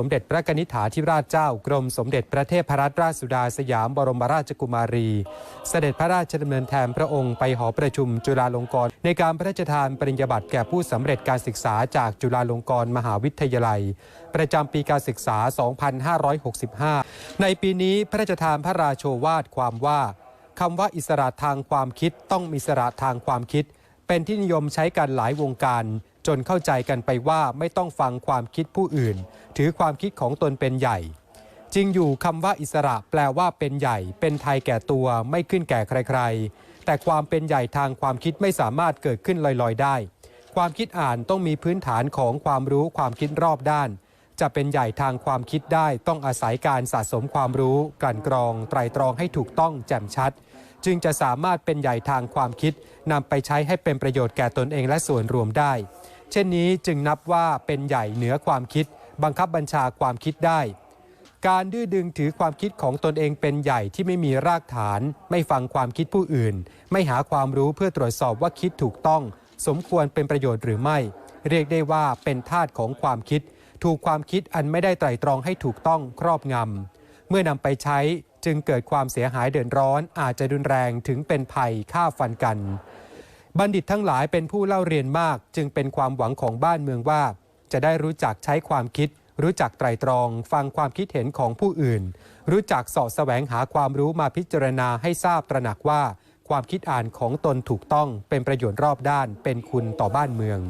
สมเด็จพระกนิษฐาธิราชเจ้ากรมสมเด็จพระเทพรัตนราชสุดาสยามบรมราชกุมารี เสด็จพระราชดำเนินแทนพระองค์ไปหอประชุมจุฬาลงกรณ์ในการพระราชทานปริญญาบัตรแก่ผู้สำเร็จการศึกษาจากจุฬาลงกรณ์มหาวิทยาลัย ประจำปีการศึกษา 2565 ในปีนี้พระราชทานพระราโชวาทความว่าคำว่าอิสระทางความคิดต้องมีอิสระทางความคิด เป็นที่นิยมใช้กันหลายวงการ จนเข้าใจกันไปว่าไม่ต้องฟังความคิดผู้อื่น ถือความคิดของตนเป็นใหญ่ จริงอยู่คำว่าอิสระแปลว่าเป็นใหญ่ เป็นไทยแก่ตัวไม่ขึ้นแก่ใคร ๆ แต่ความเป็นใหญ่ทางความคิดไม่สามารถเกิดขึ้นลอยๆ ได้ ความคิดอ่านต้องมีพื้นฐานของความรู้ความคิดรอบด้าน จะเป็นใหญ่ทางความคิดได้ ต้องอาศัยการสะสมความรู้ กลั่นกรอง ไตรตรองให้ถูกต้องแจ่มชัดจึงจะสามารถเป็นใหญ่ทางความคิดนำไปใช้ให้เป็นประโยชน์แก่ตนเองและส่วนรวมได้ เช่นนี้จึงนับว่าเป็นใหญ่เหนือความคิด บังคับบัญชาความคิดได้ การดื้อดึงถือความคิดของตนเองเป็นใหญ่ที่ไม่มีรากฐาน ไม่ฟังความคิดผู้อื่น ไม่หาความรู้เพื่อตรวจสอบว่าคิดถูกต้อง สมควรเป็นประโยชน์หรือไม่ เรียกได้ว่าเป็นทาสของความคิด ถูกความคิดอันไม่ได้ไตร่ตรองให้ถูกต้องครอบงำเมื่อนำไปใช้จึงเกิดความเสียหายเดือดร้อนอาจจะรุนแรงถึงเป็นภัยฆ่าฟันกัน บัณฑิตทั้งหลายเป็นผู้เล่าเรียนมาก จึงเป็นความหวังของบ้านเมืองว่า จะได้รู้จักใช้ความคิด รู้จักไตรตรอง ฟังความคิดเห็นของผู้อื่น รู้จักสอบแสวงหาความรู้มาพิจารณาให้ทราบตระหนักว่า ความคิดอ่านของตนถูกต้องเป็นประโยชน์รอบด้านเป็นคุณต่อบ้านเมือง